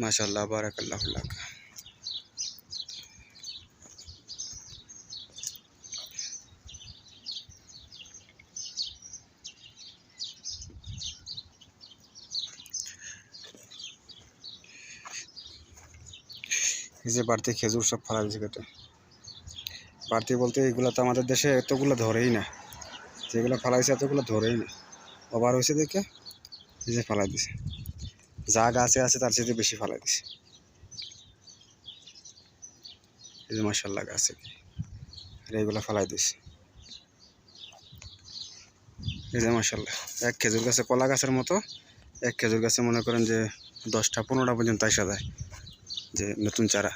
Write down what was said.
মাশাল্লাহ বারাকাল্লাহ লাক। এই যে বাড়তি খেজুর সব ফেলা দিয়েছে কেটে বাড়তি বলতে এগুলো তো আমাদের দেশে এতগুলো ধরেই না। যেগুলো ফেলাইছে এতগুলো ধরেই না। ওভার হয়েছে দেখে, এই যে ফেলাই দিছে। যা গাছে আছে, তার চেয়ে বেশি ফেলাই দিছে। এই যে গাছে আর এইগুলো ফালাই দিছে। এই যে মার্শাল্লাহ এক খেজুর গাছে কলা গাছের মতো, এক খেজুর গাছে মনে করেন যে দশটা পনেরোটা পর্যন্ত আসা যায়, যে নতুন চারা।